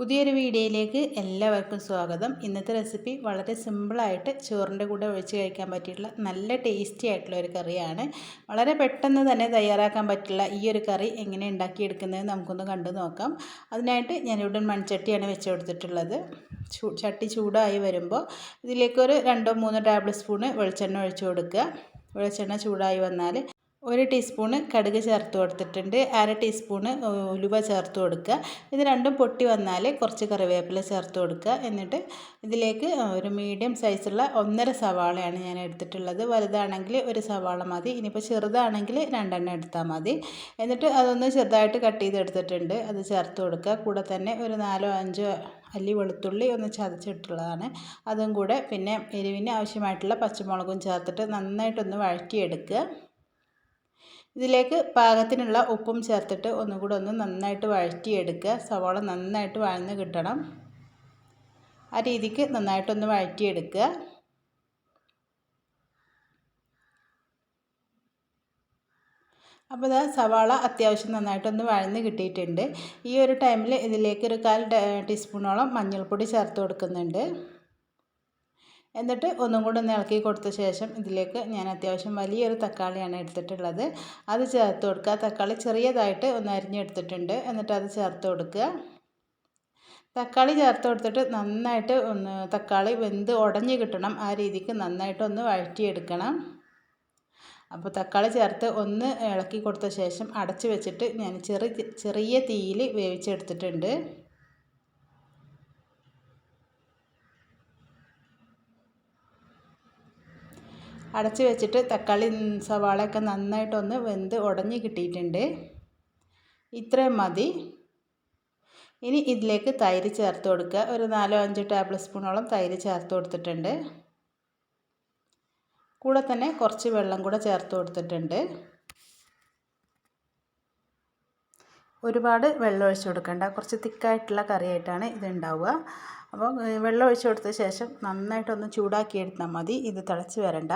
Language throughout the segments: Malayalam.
പുതിയൊരു വീഡിയോയിലേക്ക് എല്ലാവർക്കും സ്വാഗതം. ഇന്നത്തെ റെസിപ്പി വളരെ സിമ്പിളായിട്ട് ചോറിന്റെ കൂടെ ഒഴിച്ച് കഴിക്കാൻ പറ്റിയിട്ടുള്ള നല്ല ടേസ്റ്റി ആയിട്ടുള്ള ഒരു കറിയാണ്. വളരെ പെട്ടെന്ന് തന്നെ തയ്യാറാക്കാൻ പറ്റുള്ള ഈ ഒരു കറി എങ്ങനെ ഉണ്ടാക്കിയെടുക്കുന്നത് നമുക്കൊന്ന് കണ്ടു നോക്കാം. അതിനായിട്ട് ഞാനിവിടെ മൺചട്ടിയാണ് വെച്ച് കൊടുത്തിട്ടുള്ളത്. ചട്ടി ചൂടായി വരുമ്പോൾ ഇതിലേക്കൊരു രണ്ടോ മൂന്നോ ടേബിൾ സ്പൂണ് വെളിച്ചെണ്ണ ഒഴിച്ചു കൊടുക്കുക. വെളിച്ചെണ്ണ ചൂടായി വന്നാൽ ഒരു ടീസ്പൂണ് കടുക് ചേർത്ത് കൊടുത്തിട്ടുണ്ട് അര ടീസ്പൂണ് ഉലുവ ചേർത്ത് കൊടുക്കുക. ഇത് രണ്ടും പൊട്ടി വന്നാൽ കുറച്ച് കറിവേപ്പില ചേർത്ത് കൊടുക്കുക. എന്നിട്ട് ഇതിലേക്ക് ഒരു മീഡിയം സൈസുള്ള ഒന്നര സവാളയാണ് ഞാൻ എടുത്തിട്ടുള്ളത്. വലുതാണെങ്കിൽ ഒരു സവാള മതി ഇനിയിപ്പോൾ ചെറുതാണെങ്കിൽ രണ്ടെണ്ണം എടുത്താൽ മതി. എന്നിട്ട് അതൊന്ന് ചെറുതായിട്ട് കട്ട് ചെയ്തെടുത്തിട്ടുണ്ട്. അത് ചേർത്ത് കൊടുക്കുക. കൂടെ തന്നെ ഒരു നാലോ അഞ്ചോ അല്ലി വെളുത്തുള്ളി ഒന്ന് ചതച്ചിട്ടുള്ളതാണ്. അതും കൂടെ പിന്നെ എരിവിന് ആവശ്യമായിട്ടുള്ള പച്ചമുളകും ചേർത്തിട്ട് നന്നായിട്ടൊന്ന് വഴറ്റിയെടുക്കുക. ഇതിലേക്ക് പാകത്തിനുള്ള ഉപ്പും ചേർത്തിട്ട് ഒന്നുകൂടെ ഒന്ന് നന്നായിട്ട് വഴറ്റിയെടുക്കുക. സവാള നന്നായിട്ട് വഴന്ന് കിട്ടണം. ആ രീതിക്ക് നന്നായിട്ടൊന്ന് വഴറ്റിയെടുക്കുക. അപ്പോൾ ഇതാ സവാള അത്യാവശ്യം നന്നായിട്ടൊന്ന് വഴന്ന് കിട്ടിയിട്ടുണ്ട്. ഈ ഒരു ടൈമിൽ ഇതിലേക്ക് ഒരു കാൽ ടീസ്പൂണോളം മഞ്ഞൾപ്പൊടി ചേർത്ത് കൊടുക്കുന്നുണ്ട്. എന്നിട്ട് ഒന്നും കൂടെ ഒന്ന് ഇളക്കി കൊടുത്ത ശേഷം ഇതിലേക്ക് ഞാൻ അത്യാവശ്യം വലിയൊരു തക്കാളിയാണ് എടുത്തിട്ടുള്ളത്. അത് ചേർത്ത് കൊടുക്കുക. തക്കാളി ചെറിയതായിട്ട് ഒന്ന് അരിഞ്ഞെടുത്തിട്ടുണ്ട്. എന്നിട്ട് അത് ചേർത്ത് കൊടുക്കുക. തക്കാളി ചേർത്ത് കൊടുത്തിട്ട് നന്നായിട്ട് ഒന്ന് തക്കാളി വെന്ത് ഉടഞ്ഞ് കിട്ടണം. ആ രീതിക്ക് നന്നായിട്ട് ഒന്ന് വഴറ്റിയെടുക്കണം. അപ്പോൾ തക്കാളി ചേർത്ത് ഒന്ന് ഇളക്കി കൊടുത്ത ശേഷം അടച്ച് വെച്ചിട്ട് ഞാൻ ചെറിയ ചെറിയ തീയിൽ വേവിച്ചെടുത്തിട്ടുണ്ട്. അടച്ച് വെച്ചിട്ട് തക്കാളി സവാളയൊക്കെ നന്നായിട്ടൊന്ന് വെന്ത് ഉടഞ്ഞ് കിട്ടിയിട്ടുണ്ട്. ഇത്രയും മതി. ഇനി ഇതിലേക്ക് തൈര് ചേർത്ത് കൊടുക്കുക. ഒരു നാലോ അഞ്ചോ ടേബിൾ സ്പൂണോളം തൈര് ചേർത്ത് കൊടുത്തിട്ടുണ്ട്. കൂടെ തന്നെ കുറച്ച് വെള്ളം കൂടെ ചേർത്ത് കൊടുത്തിട്ടുണ്ട്. ഒരുപാട് വെള്ളം ഒഴിച്ച് കൊടുക്കേണ്ട. കുറച്ച് തിക്കായിട്ടുള്ള കറിയായിട്ടാണ് ഇത് ഉണ്ടാവുക അപ്പോൾ വെള്ളം ഒഴിച്ച് കൊടുത്ത ശേഷം നന്നായിട്ടൊന്ന് ചൂടാക്കി എടുത്താൽ മതി. ഇത് തിളച്ച് വരണ്ട.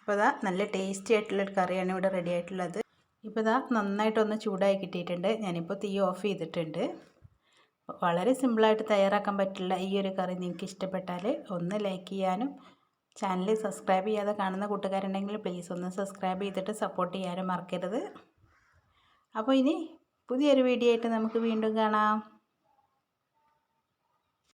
അപ്പോൾ ഇതാ നല്ല ടേസ്റ്റി ആയിട്ടുള്ളൊരു കറിയാണ് ഇവിടെ റെഡി ആയിട്ടുള്ളത്. ഇപ്പോൾ ഇതാ നന്നായിട്ടൊന്ന് ചൂടായി കിട്ടിയിട്ടുണ്ട്. ഞാനിപ്പോൾ തീ ഓഫ് ചെയ്തിട്ടുണ്ട്. വളരെ സിമ്പിളായിട്ട് തയ്യാറാക്കാൻ പറ്റില്ല ഈ ഒരു കറി നിങ്ങൾക്ക് ഇഷ്ടപ്പെട്ടാൽ. ഒന്ന് ലൈക്ക് ചെയ്യാനും ചാനൽ സബ്സ്ക്രൈബ് ചെയ്യാതെ കാണുന്ന കൂട്ടുകാരുണ്ടെങ്കിൽ പ്ലീസ് ഒന്ന് സബ്സ്ക്രൈബ് ചെയ്തിട്ട് സപ്പോർട്ട് ചെയ്യാനും മറക്കരുത്. അപ്പോൾ ഇനി പുതിയൊരു വീഡിയോ ആയിട്ട് നമുക്ക് വീണ്ടും കാണാം.